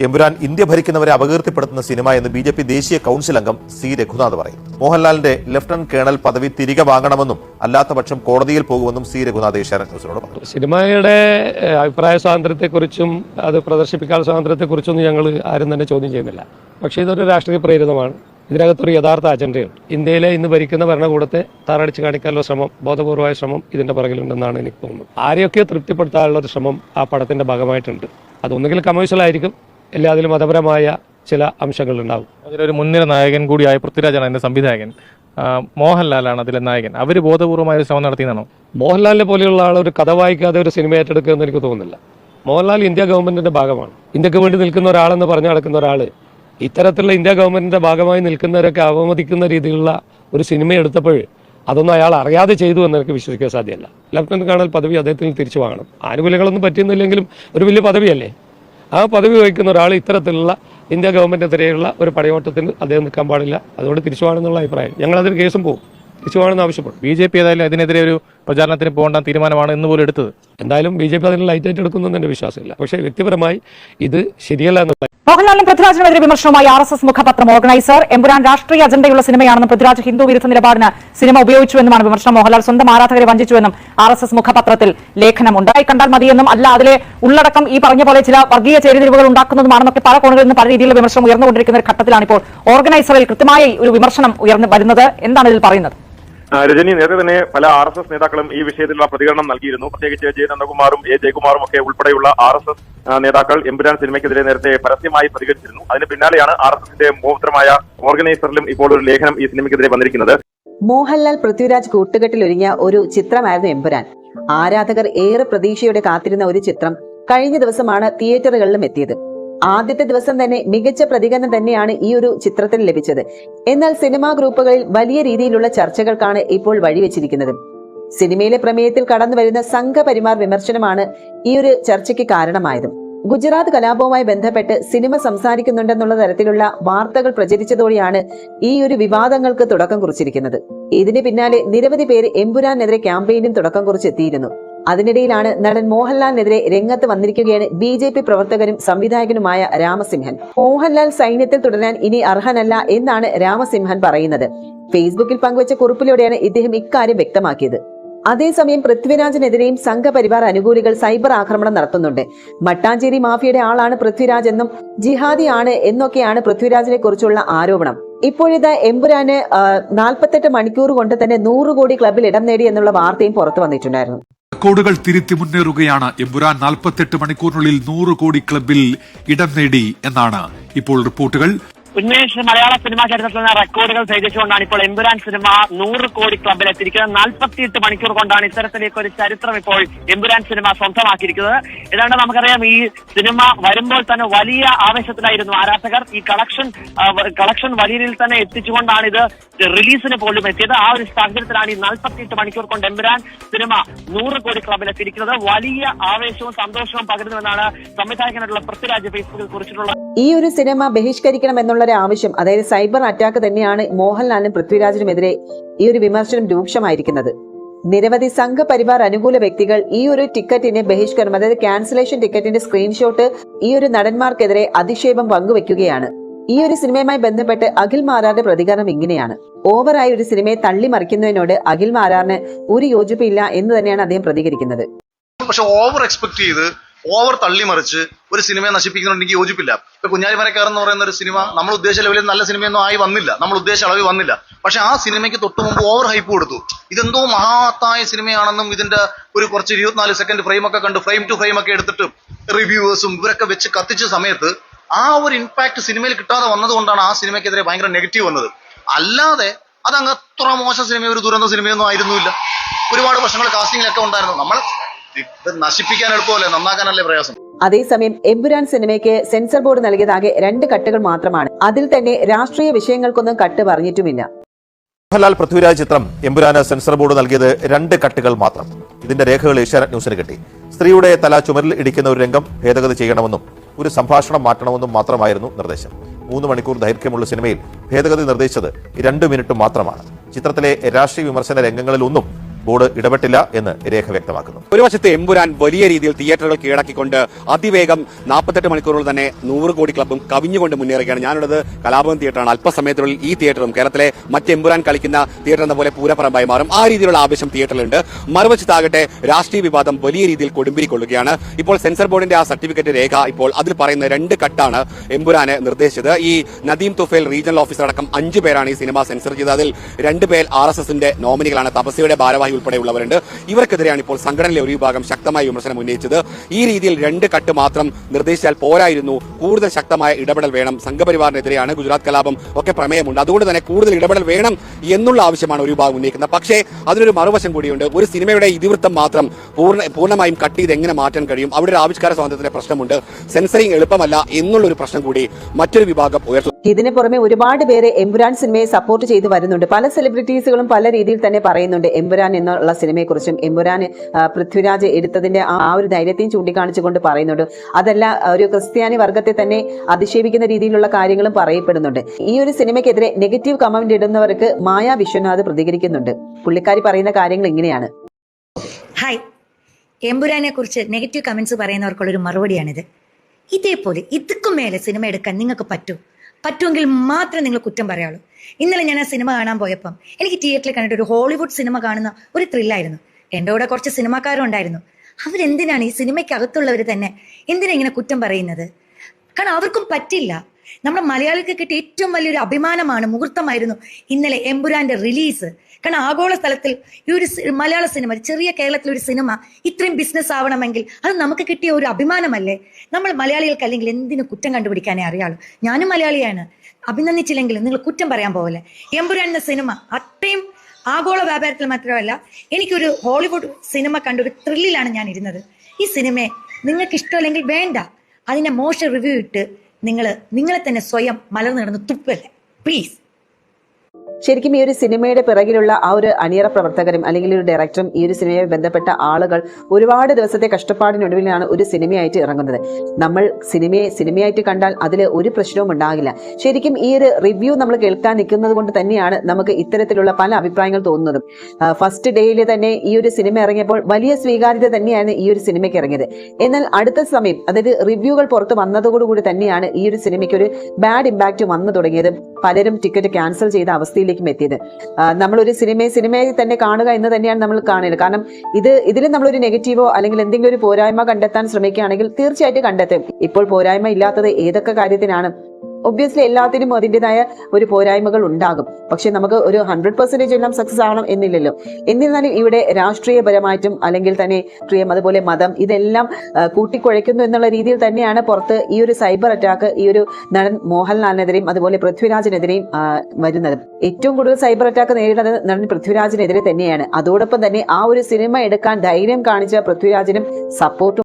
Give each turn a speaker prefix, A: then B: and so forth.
A: Empuraan India ഭരിക്കുന്നവരെ അപകീർത്തിപ്പെടുത്തുന്ന cinema എന്ന് B J P ദേശീയ കൌൺസിൽ അംഗം സി രഘുനാഥ് പറയും. മോഹൻലാലിന്റെ ലഫ്റ്റനന്റ് കേണൽ പദവി തിരികെ വാങ്ങണമെന്നും അല്ലാത്തപക്ഷം കോടതിയിൽ പോകുമെന്നും സി രഘുനാഥ് ഏഷ്യാനെറ്റ് ന്യൂസിനോട് പറഞ്ഞു.
B: സിനിമയുടെ അഭിപ്രായ സ്വാതന്ത്ര്യത്തെക്കുറിച്ചും അത് പ്രദർശിപ്പിക്കാനുള്ള സ്വാതന്ത്ര്യത്തെക്കുറിച്ചൊന്നും ഞങ്ങൾ ആരും തന്നെ ചോദ്യം ചെയ്യുന്നില്ല. പക്ഷേ ഇതൊരു രാഷ്ട്രീയ പ്രേരിതമാണ്. ഇതിനകത്തൊരു യഥാർത്ഥ അജണ്ടയുണ്ട്. ഇന്ത്യയിലെ ഇന്ന് ഭരിക്കുന്ന ഭരണകൂടത്തെ താറടിച്ച് കാണിക്കാനുള്ള ശ്രമം ബോധപൂർവമായ ശ്രമം ഇതിന്റെ പുറകിലുണ്ടെന്നാണ് എനിക്ക് തോന്നുന്നത്. ആരെയൊക്കെ തൃപ്തിപ്പെടുത്താനുള്ള ഒരു ശ്രമം ആ പടത്തിന്റെ ഭാഗമായിട്ടുണ്ട്. അതൊന്നുകിൽ കമേഴ്ഷ്യൽ ആയിരിക്കും അല്ലെ അതിൽ മതപരമായ ചില അംശങ്ങളുണ്ടാവും.
C: അതിലൊരു മുൻനിര നായകൻ കൂടിയായ പൃഥ്വിരാജാണ് അതിന്റെ സംവിധായകൻ. മോഹൻലാലാണ് അതിലെ നായകൻ. അവർ ബോധപൂർവമായ ഒരു ശ്രമം നടത്തിയെന്നാണോ?
B: മോഹൻലാലിനെ പോലെയുള്ള ആൾ ഒരു കഥ വായിക്കാതെ ഒരു സിനിമ ഏറ്റെടുക്കുമെന്ന് എനിക്ക് തോന്നുന്നില്ല. മോഹൻലാൽ ഇന്ത്യ ഗവൺമെന്റിന്റെ ഭാഗമാണ്. ഇന്ത്യയ്ക്ക് വേണ്ടി നിൽക്കുന്ന ഒരാളെന്ന് പറഞ്ഞു നടക്കുന്ന ഒരാൾ ഇത്തരത്തിലുള്ള ഇന്ത്യ ഗവൺമെന്റിന്റെ ഭാഗമായി നിൽക്കുന്നവരൊക്കെ അവമതിക്കുന്ന രീതിയിലുള്ള ഒരു സിനിമ എടുത്തപ്പോൾ അതൊന്നും അയാൾ അറിയാതെ ചെയ്തു എന്ന് എനിക്ക് വിശ്വസിക്കാൻ സാധ്യമല്ല. ലഫ്റ്റനന്റ് കേണൽ പദവി അദ്ദേഹത്തിന് തിരിച്ചു വാങ്ങണം. ആനുകൂല്യങ്ങളൊന്നും പറ്റുന്നില്ലെങ്കിലും ഒരു വലിയ പദവിയല്ലേ? ആ പദവി വഹിക്കുന്ന ഒരാൾ ഇത്തരത്തിലുള്ള ഇന്ത്യ ഗവൺമെന്റിനെതിരെയുള്ള ഒരു പടയോട്ടത്തിന് അദ്ദേഹം നിൽക്കാൻ പാടില്ല. അതുകൊണ്ട് തിരിച്ചു വാങ്ങണമെന്നുള്ള അഭിപ്രായം. ഞങ്ങൾ അതിന് കേസും പോകും. തിരിച്ചുപോകണമെന്ന് ആവശ്യപ്പെടും.
C: ബി ജെ പി ഏതായാലും അതിനെതിരെ ഒരു പ്രചാരണത്തിന് പോകേണ്ട തീരുമാനമാണ് ഇന്ന് പോലും എടുത്തത്.
B: എന്തായാലും ബി ജെ പി അതിന് ലൈറ്റായിട്ട് എടുക്കുന്നു എന്റെ വിശ്വാസമില്ല. പക്ഷേ വ്യക്തിപരമായി ഇത് ശരിയല്ല എന്നുള്ള
D: മോഹൻലാലിനും പൃഥ്വിരാജിനുമെതിരെ വിമർശനവുമായി ആർ എസ് എസ് മുഖപത്രം ഓർഗനൈസർ. എമ്പുരാൻ രാഷ്ട്രീയ അജണ്ടയുള്ള സിനിമയാണെന്നും പൃഥ്വിരാജ് ഹിന്ദു വിരുദ്ധ നിലപാടിന് സിനിമ ഉപയോഗിച്ചുവെന്നുമാണ് വിമർശനം. മോഹൻലാൽ സ്വന്തം ആരാധകരെ വഞ്ചിച്ചുവെന്നും ആർ എസ് എസ് മുഖപത്രത്തിൽ ലേഖനമുണ്ട് കണ്ടാൽ മതിയെന്നും അല്ല അതിലെ ഉള്ളടക്കം ഈ പറഞ്ഞ പോലെ ചില വർഗീയ ചേരിതിരിവുകൾ ഉണ്ടാക്കുന്നതുമാണെന്നൊക്കെ പല കോണുകളിൽ നിന്ന് പല രീതിയിലുള്ള വിമർശനം ഉയർന്നുകൊണ്ടിരിക്കുന്ന ഒരു ഘട്ടത്തിലാണ് ഇപ്പോൾ ഓർഗനൈസറിൽ കൃത്യമായി ഒരു വിമർശനം ഉയർന്നു വരുന്നത്. എന്താണ് ഇതിൽ പറയുന്നത്?
E: രജനി നേരത്തെ തന്നെ പല ആർ എസ് എസ് നേതാക്കളും ഈ വിഷയത്തിലുള്ള പ്രതികരണം നൽകിയിരുന്നു. പ്രത്യേകിച്ച് ജെ നന്ദകുമാറും എ ജയകുമാറും ഒക്കെ ഉൾപ്പെടെയുള്ള ആർ എസ് എസ് നേതാക്കൾ എമ്പുരാൻ സിനിമയ്ക്കെതിരെ നേരത്തെ പരസ്യമായി പ്രതികരിച്ചിരുന്നു. അതിന് പിന്നാലെയാണ് ആർ എസ് എസിന്റെ മോഹത്തരമായ ഓർഗനൈസറിലും ഇപ്പോൾ ഒരു ലേഖനം ഈ സിനിമയ്ക്കെതിരെ വന്നിരിക്കുന്നത്.
F: മോഹൻലാൽ പൃഥ്വിരാജ് കൂട്ടുകെട്ടിലൊരുങ്ങിയ ഒരു ചിത്രമായിരുന്നു എമ്പുരാൻ. ആരാധകർ ഏറെ പ്രതീക്ഷയോടെ കാത്തിരുന്ന ഒരു ചിത്രം കഴിഞ്ഞ ദിവസമാണ് തിയേറ്ററുകളിലും എത്തിയത്. ആദ്യത്തെ ദിവസം തന്നെ മികച്ച പ്രതികരണം തന്നെയാണ് ഈ ഒരു ചിത്രത്തിന് ലഭിച്ചത്. എന്നാൽ സിനിമാ ഗ്രൂപ്പുകളിൽ വലിയ രീതിയിലുള്ള ചർച്ചകൾക്കാണ് ഇപ്പോൾ വഴിവെച്ചിരിക്കുന്നത്. സിനിമയിലെ പ്രമേയത്തിൽ കടന്നു വരുന്ന സംഘപരിമാർ വിമർശനമാണ് ഈ ഒരു ചർച്ചയ്ക്ക് കാരണമായതും. ഗുജറാത്ത് കലാപവുമായി ബന്ധപ്പെട്ട് സിനിമ സംസാരിക്കുന്നുണ്ടെന്നുള്ള തരത്തിലുള്ള വാർത്തകൾ പ്രചരിച്ചതോടെയാണ് ഈ ഒരു വിവാദങ്ങൾക്ക് തുടക്കം കുറിച്ചിരിക്കുന്നത്. ഇതിന് പിന്നാലെ നിരവധി പേര് എമ്പുരാനെതിരെ ക്യാമ്പയിനും തുടക്കം കുറിച്ചെത്തിയിരുന്നു. അതിനിടയിലാണ് നടൻ മോഹൻലാലിനെതിരെ രംഗത്ത് വന്നിരിക്കുകയാണ് ബി ജെ പി പ്രവർത്തകനും സംവിധായകനുമായ രാമസിംഹൻ. മോഹൻലാൽ സൈന്യത്തിൽ തുടരാൻ ഇനി അർഹനല്ല എന്നാണ് രാമസിംഹൻ പറയുന്നത്. ഫേസ്ബുക്കിൽ പങ്കുവച്ച കുറിപ്പിലൂടെയാണ് ഇദ്ദേഹം ഇക്കാര്യം വ്യക്തമാക്കിയത്. അതേസമയം പൃഥ്വിരാജിനെതിരെയും സംഘപരിവാർ അനുകൂലികൾ സൈബർ ആക്രമണം നടത്തുന്നുണ്ട്. മട്ടാഞ്ചേരി മാഫിയയുടെ ആളാണ് പൃഥ്വിരാജ് എന്നും ജിഹാദിയാണ് എന്നൊക്കെയാണ് പൃഥ്വിരാജിനെ കുറിച്ചുള്ള ആരോപണം. ഇപ്പോഴിതാ എമ്പുരാന് നാൽപ്പത്തെട്ട് മണിക്കൂർ കൊണ്ട് തന്നെ നൂറ് കോടി ക്ലബിൽ ഇടം നേടി എന്നുള്ള വാർത്തയും പുറത്തു വന്നിട്ടുണ്ടായിരുന്നു.
G: റെക്കോർഡുകൾ തിരുത്തി മുന്നേറുകയാണ്. എമ്പുരാൻ നാൽപ്പത്തെട്ട് മണിക്കൂറിനുള്ളിൽ നൂറ് കോടി ക്ലബിൽ ഇടം നേടി എന്നാണ് ഇപ്പോൾ റിപ്പോർട്ടുകൾ.
H: ഉന്മേഷ് മലയാള സിനിമാ ചരിത്രത്തിൽ നിന്ന് റെക്കോർഡുകൾ ഭേദിച്ചുകൊണ്ടാണ് ഇപ്പോൾ എമ്പുരാൻ സിനിമ നൂറ് കോടി ക്ലബിൽ എത്തിയിരിക്കുന്നത്. നാൽപ്പത്തിയെട്ട് മണിക്കൂർ കൊണ്ടാണ് ഇത്തരത്തിലേക്ക് ഒരു ചരിത്രം ഇപ്പോൾ എമ്പുരാൻ സിനിമ സ്വന്തമാക്കിയിരിക്കുന്നത്. ഏതാണ്ട് നമുക്കറിയാം ഈ സിനിമ വരുമ്പോൾ തന്നെ വലിയ ആവേശത്തിലായിരുന്നു ആരാധകർ. ഈ കളക്ഷൻ കളക്ഷൻ വലിയ രീതിയിൽ തന്നെ എത്തിച്ചുകൊണ്ടാണ് ഇത് റിലീസിന് പോലും എത്തിയത്. ആ ഒരു സാഹചര്യത്തിലാണ് ഈ നാൽപ്പത്തിയെട്ട് മണിക്കൂർ കൊണ്ട് എമ്പുരാൻ സിനിമ നൂറ് കോടി ക്ലബിൽ എത്തിയിരിക്കുന്നത്. വലിയ ആവേശവും സന്തോഷവും പകരുന്നുവെന്നാണ് സംവിധായകനായിട്ടുള്ള പൃഥ്വിരാജ് ഫേസ്ബുക്കിൽ കുറിച്ചിട്ടുള്ള
F: ഈ ഒരു സിനിമ ബഹിഷ്കരിക്കണം എന്നുള്ള ഒരു ആവശ്യം അതായത് സൈബർ അറ്റാക്ക് തന്നെയാണ് മോഹൻലാലിനും പൃഥ്വിരാജിനുമെതിരെ ഈ ഒരു വിമർശനം രൂക്ഷമായിരിക്കുന്നത്. നിരവധി സംഘപരിവാർ അനുകൂല വ്യക്തികൾ ഈ ഒരു ടിക്കറ്റിനെ ബഹിഷ്കരണം അതായത് ക്യാൻസലേഷൻ ടിക്കറ്റിന്റെ സ്ക്രീൻഷോട്ട് ഈ ഒരു നടന്മാർക്കെതിരെ അധിക്ഷേപം പങ്കുവെക്കുകയാണ്. ഈ ഒരു സിനിമയുമായി ബന്ധപ്പെട്ട് അഖിൽ മാരാറിന്റെ പ്രതികരണം ഇങ്ങനെയാണ്. ഓവറായി ഒരു സിനിമയെ തള്ളി മറിക്കുന്നതിനോട് അഖിൽ മാരാറിന് ഒരു യോജിപ്പില്ല എന്ന് തന്നെയാണ് അദ്ദേഹം പ്രതികരിക്കുന്നത്.
I: പക്ഷെ ഓവർ എക്സ്പെക്ട് ചെയ്ത് ഓവർ തള്ളിമറിച്ച് ഒരു സിനിമയെ നശിപ്പിക്കുന്നുണ്ട് എനിക്ക് യോജിപ്പില്ല. ഇപ്പൊ കുഞ്ഞാലിമരക്കാരൻ എന്ന് പറയുന്ന ഒരു സിനിമ നമ്മൾ ഉദ്ദേശ ലെവലിൽ നല്ല സിനിമയൊന്നും ആയി വന്നില്ല. നമ്മൾ ഉദ്ദേശിച്ച അളവിൽ വന്നില്ല. പക്ഷെ ആ സിനിമയ്ക്ക് തൊട്ട് മുമ്പ് ഓവർ ഹൈപ്പ് കൊടുത്തു. ഇതെന്തോ മഹാത്തായ സിനിമയാണെന്നും ഇതിന്റെ ഒരു കുറച്ച് ഇരുപത്തിനാല് സെക്കൻഡ് ഫ്രെയിം ഒക്കെ കണ്ട് ഫ്രെയിം ടു ഫ്രെയിം ഒക്കെ എടുത്തിട്ട് റിവ്യൂവേഴ്സും ഇവരൊക്കെ വെച്ച് കത്തിച്ച സമയത്ത് ആ ഒരു ഇമ്പാക്ട് സിനിമയിൽ കിട്ടാതെ വന്നതുകൊണ്ടാണ് ആ സിനിമയ്ക്കെതിരെ ഭയങ്കര നെഗറ്റീവ് വന്നത്. അല്ലാതെ അതങ്ങ് അത്ര മോശം സിനിമ ഒരു ദുരന്ത സിനിമയൊന്നും ആയിരുന്നില്ല. ഒരുപാട് പ്രശ്നങ്ങൾ കാസ്റ്റിംഗിലൊക്കെ ഉണ്ടായിരുന്നു. നമ്മൾ ഇത് നശിപ്പിക്കാൻ എളുപ്പമല്ലേ നന്നാക്കാനല്ലേ പ്രയാസം?
F: അതേസമയം എമ്പുരാൻ സിനിമയ്ക്ക് സെൻസർ ബോർഡ് നൽകിയതാകെ രണ്ട് കട്ടുകൾ മാത്രമാണ്. അതിൽ തന്നെ രാഷ്ട്രീയ വിഷയങ്ങൾക്കൊന്നും കട്ട് പറഞ്ഞിട്ടുമില്ല.
A: മോഹൻലാൽ പൃഥ്വിരാജ് ചിത്രം എമ്പുരാന് സെൻസർ ബോർഡ് നൽകിയത് രണ്ട് കട്ടുകൾ മാത്രം. ഇതിന്റെ രേഖകൾ ഏഷ്യാനെറ്റ് ന്യൂസിന് കിട്ടി. സ്ത്രീയുടെ തല ചുമരിൽ ഇടിക്കുന്ന ഒരു രംഗം ഭേദഗതി ചെയ്യണമെന്നും ഒരു സംഭാഷണം മാറ്റണമെന്നും മാത്രമായിരുന്നു നിർദ്ദേശം. മൂന്ന് മണിക്കൂർ ദൈർഘ്യമുള്ള സിനിമയിൽ ഭേദഗതി നിർദ്ദേശിച്ചത് രണ്ട് മിനിറ്റ് മാത്രമാണ്. ചിത്രത്തിലെ രാഷ്ട്രീയ വിമർശന രംഗങ്ങളിലൊന്നും ബോർഡ് ഇടപെട്ടില്ല എന്ന് രേഖ വ്യക്തമാക്കുന്നു.
J: ഒരു വശത്ത് എമ്പുരാൻ വലിയ രീതിയിൽ തിയേറ്ററുകൾ കീഴടക്കിക്കൊണ്ട് അതിവേഗം നാൽപ്പത്തെട്ട് മണിക്കൂറുകൾ തന്നെ നൂറ് കോടി ക്ലബും കവിഞ്ഞുകൊണ്ട് മുന്നേറുകയാണ്. ഞാനുള്ളത് കലാഭവൻ തിയേറ്ററാണ്. അല്പസമയത്തിനുള്ളിൽ ഈ തിയേറ്ററും കേരളത്തിലെ മറ്റ് എമ്പുരാൻ കളിക്കുന്ന തിയേറ്റർ എന്ന പോലെ പൂരപ്പറമ്പായി മാറും. ആ രീതിയിലുള്ള ആവശ്യം തിയേറ്ററിലുണ്ട്. മറുവശത്താകട്ടെ രാഷ്ട്രീയ വിവാദം വലിയ രീതിയിൽ കൊടുമ്പിരിക്കൊള്ളുകയാണ്. ഇപ്പോൾ സെൻസർ ബോർഡിന്റെ ആ സർട്ടിഫിക്കറ്റ് രേഖ ഇപ്പോൾ അതിൽ പറയുന്ന രണ്ട് കട്ടാണ് എമ്പുരാന് നിർദ്ദേശിച്ചത്. ഈ നദീം തുഫേൽ റീജിയണൽ ഓഫീസർ അടക്കം അഞ്ചു പേരാണ് ഈ സിനിമ സെൻസർ ചെയ്തത്. അതിൽ രണ്ട് പേർ ആർ എസ് എസിന്റെ നോമിനികളാണ്. തപസ്യയുടെ ഭാരവാഹി ഉൾപ്പെടെയുള്ളവരുണ്ട്. ഇവർക്കെതിരെയാണ് ഇപ്പോൾ സംഘടനയിലെ ഒരു വിഭാഗം ശക്തമായ വിമർശനം ഉന്നയിച്ചത്. ഈ രീതിയിൽ രണ്ട് കട്ട് മാത്രം നിർദ്ദേശിച്ചാൽ പോരായിരുന്നു. കൂടുതൽ ശക്തമായ ഇടപെടൽ വേണം. സംഘപരിവാറിനെതിരെയാണ് ഗുജറാത്ത് കലാപം ഒക്കെ പ്രമേയമുണ്ട്. അതുകൊണ്ട് തന്നെ കൂടുതൽ ഇടപെടൽ വേണം എന്നുള്ള ആവശ്യമാണ് ഒരു വിഭാഗം ഉന്നയിക്കുന്നത്. പക്ഷേ അതിനൊരു മറുവശം കൂടിയുണ്ട്. ഒരു സിനിമയുടെ ഇതിവൃത്തം മാത്രം പൂർണ പൂർണമായും കട്ട് ചെയ്ത് എങ്ങനെ മാറ്റാൻ കഴിയും? അവിടെ ഒരു ആവിഷ്കാര സ്വാതന്ത്ര്യത്തിന്റെ പ്രശ്നമുണ്ട്. സെൻസറിങ് എളുപ്പമല്ല എന്നുള്ള ഒരു പ്രശ്നം കൂടി മറ്റൊരു വിഭാഗം ഉയർത്തുന്നു.
F: ഇതിന് പുറമെ ഒരുപാട് പേര് എമ്പുരാൻ സിനിമയെ സപ്പോർട്ട് ചെയ്ത് വരുന്നുണ്ട്. പല സെലിബ്രിറ്റീസുകളും പല രീതിയിൽ തന്നെ പറയുന്നുണ്ട് എമ്പുരാൻ എന്നുള്ള സിനിമയെക്കുറിച്ചും എമ്പുരാൻ പൃഥ്വിരാജ് എടുത്തതിന്റെ ആ ഒരു ധൈര്യത്തെയും ചൂണ്ടിക്കാണിച്ചുകൊണ്ട് പറയുന്നുണ്ട്. അതല്ല ഒരു ക്രിസ്ത്യാനി വർഗത്തെ തന്നെ അധിക്ഷേപിക്കുന്ന രീതിയിലുള്ള കാര്യങ്ങളും പറയപ്പെടുന്നുണ്ട്. ഈ ഒരു സിനിമയ്ക്കെതിരെ നെഗറ്റീവ് കമന്റ് ഇടുന്നവർക്ക് മായ വിശ്വനാഥ് പ്രതികരിക്കുന്നുണ്ട്. പുള്ളിക്കാരി പറയുന്ന കാര്യങ്ങൾ ഇങ്ങനെയാണ്.
K: ഹായ് എമ്പുരാനെ കുറിച്ച് നെഗറ്റീവ് കമന്റ്സ് പറയുന്നവർക്കുള്ളൊരു മറുപടിയാണിത്. ഇതേപോലെ ഇതുക്കും മേലെ സിനിമ എടുക്കാൻ നിങ്ങൾക്ക് പറ്റൂ? പറ്റുമെങ്കിൽ മാത്രം നിങ്ങൾ കുറ്റം പറയാവുള്ളൂ ഇന്നലെ ഞാൻ ആ സിനിമ കാണാൻ പോയപ്പം എനിക്ക് തിയേറ്ററിൽ കണ്ടിട്ട് ഒരു ഹോളിവുഡ് സിനിമ കാണുന്ന ഒരു ത്രില്ലായിരുന്നു എന്റെ കൂടെ കുറച്ച് സിനിമാക്കാരും ഉണ്ടായിരുന്നു. അവരെന്തിനാണ് ഈ സിനിമയ്ക്കകത്തുള്ളവർ തന്നെ എന്തിനാ ഇങ്ങനെ കുറ്റം പറയുന്നത്? കാരണം അവർക്കും പറ്റില്ല. നമ്മുടെ മലയാളികൾക്ക് കിട്ടിയ ഏറ്റവും വലിയൊരു അഭിമാനമാണ് മുഹൂർത്തമായിരുന്നു ഇന്നലെ എമ്പുരാന്റെ റിലീസ് കാരണം ആഗോള സ്ഥലത്തിൽ ഈ ഒരു മലയാള സിനിമ ചെറിയ കേരളത്തിലെ ഒരു സിനിമ ഇത്രയും ബിസിനസ് ആവണമെങ്കിൽ അത് നമുക്ക് കിട്ടിയ ഒരു അഭിമാനമല്ലേ? നമ്മൾ മലയാളികൾക്ക് അല്ലെങ്കിൽ എന്തിനു കുറ്റം കണ്ടുപിടിക്കാനേ അറിയാളൂ. ഞാനും മലയാളിയാണ്. അഭിനന്ദിച്ചില്ലെങ്കിൽ നിങ്ങൾ കുറ്റം പറയാൻ പോകല്ലേ എമ്പുരാൻ എന്ന സിനിമ അത്രയും ആഗോള വ്യാപാരത്തിൽ മാത്രമല്ല എനിക്കൊരു ഹോളിവുഡ് സിനിമ കണ്ട ഒരു ത്രില്ലിലാണ് ഞാൻ ഇരുന്നത്. ഈ സിനിമയെ നിങ്ങൾക്ക് ഇഷ്ടമല്ലെങ്കിൽ വേണ്ട. അതിനെ മോശം റിവ്യൂ ഇട്ട് നിങ്ങൾ നിങ്ങളെ തന്നെ സ്വയം മലർന്നു കിടന്ന് തുപ്പല്ലേ? പ്ലീസ്
F: ശരിക്കും ഈ ഒരു സിനിമയുടെ പിറകിലുള്ള ആ ഒരു അണിയറ പ്രവർത്തകരും അല്ലെങ്കിൽ ഒരു ഡയറക്ടറും ഈ ഒരു സിനിമയെ ബന്ധപ്പെട്ട ആളുകൾ ഒരുപാട് ദിവസത്തെ കഷ്ടപ്പാടിനൊടുവിലാണ് ഒരു സിനിമയായിട്ട് ഇറങ്ങുന്നത്. നമ്മൾ സിനിമയെ സിനിമയായിട്ട് കണ്ടാൽ അതിൽ ഒരു പ്രശ്നവും ഉണ്ടാകില്ല. ശരിക്കും ഈ ഒരു റിവ്യൂ നമ്മൾ കേൾക്കാൻ നിൽക്കുന്നത് കൊണ്ട് തന്നെയാണ് നമുക്ക് ഇത്തരത്തിലുള്ള പല അഭിപ്രായങ്ങൾ തോന്നുന്നതും. ഫസ്റ്റ് ഡേയിൽ തന്നെ ഈ ഒരു സിനിമ ഇറങ്ങിയപ്പോൾ വലിയ സ്വീകാര്യത തന്നെയാണ് ഈ ഒരു സിനിമയ്ക്ക് ഇറങ്ങിയത്. എന്നാൽ അടുത്ത സമയം അതായത് റിവ്യൂകൾ പുറത്ത് വന്നതോടുകൂടി തന്നെയാണ് ഈ ഒരു സിനിമയ്ക്ക് ഒരു ബാഡ് ഇമ്പാക്റ്റ് വന്നു തുടങ്ങിയത്. പലരും ടിക്കറ്റ് ക്യാൻസൽ ചെയ്ത അവസ്ഥയിലേക്കും എത്തിയത്. നമ്മളൊരു സിനിമയെ സിനിമയെ തന്നെ കാണുക എന്ന് തന്നെയാണ് നമ്മൾ കാണുന്നത്. കാരണം ഇത് ഇതിൽ നമ്മളൊരു നെഗറ്റീവോ അല്ലെങ്കിൽ എന്തെങ്കിലും ഒരു പോരായ്മ കണ്ടെത്താൻ ശ്രമിക്കുകയാണെങ്കിൽ തീർച്ചയായിട്ടും കണ്ടെത്തും. ഇപ്പോൾ പോരായ്മ ഇല്ലാത്തത് ഏതൊക്കെ കാര്യത്തിനാണ്? ഒബ്വിയസ്ലി എല്ലാത്തിനും അതിന്റെതായ ഒരു പോരായ്മകൾ ഉണ്ടാകും. പക്ഷെ നമുക്ക് ഒരു ഹൺഡ്രഡ് പെർസെന്റേജ് എല്ലാം സക്സസ് ആവണം എന്നില്ലല്ലോ. എന്നിരുന്നാലും ഇവിടെ രാഷ്ട്രീയപരമായിട്ടും അല്ലെങ്കിൽ തന്നെ രാഷ്ട്രീയം അതുപോലെ മതം ഇതെല്ലാം കൂട്ടിക്കുഴയ്ക്കുന്നു എന്നുള്ള രീതിയിൽ തന്നെയാണ് പുറത്ത് ഈ ഒരു സൈബർ അറ്റാക്ക് ഈ ഒരു നടൻ മോഹൻലാലിനെതിരെയും അതുപോലെ പൃഥ്വിരാജിനെതിരെയും വരുന്നത്. ഏറ്റവും കൂടുതൽ സൈബർ അറ്റാക്ക് നേരിടുന്നത് നടൻ പൃഥ്വിരാജിനെതിരെ തന്നെയാണ്. അതോടൊപ്പം തന്നെ ആ ഒരു സിനിമ എടുക്കാൻ ധൈര്യം കാണിച്ച പൃഥ്വിരാജിനും സപ്പോർട്ടും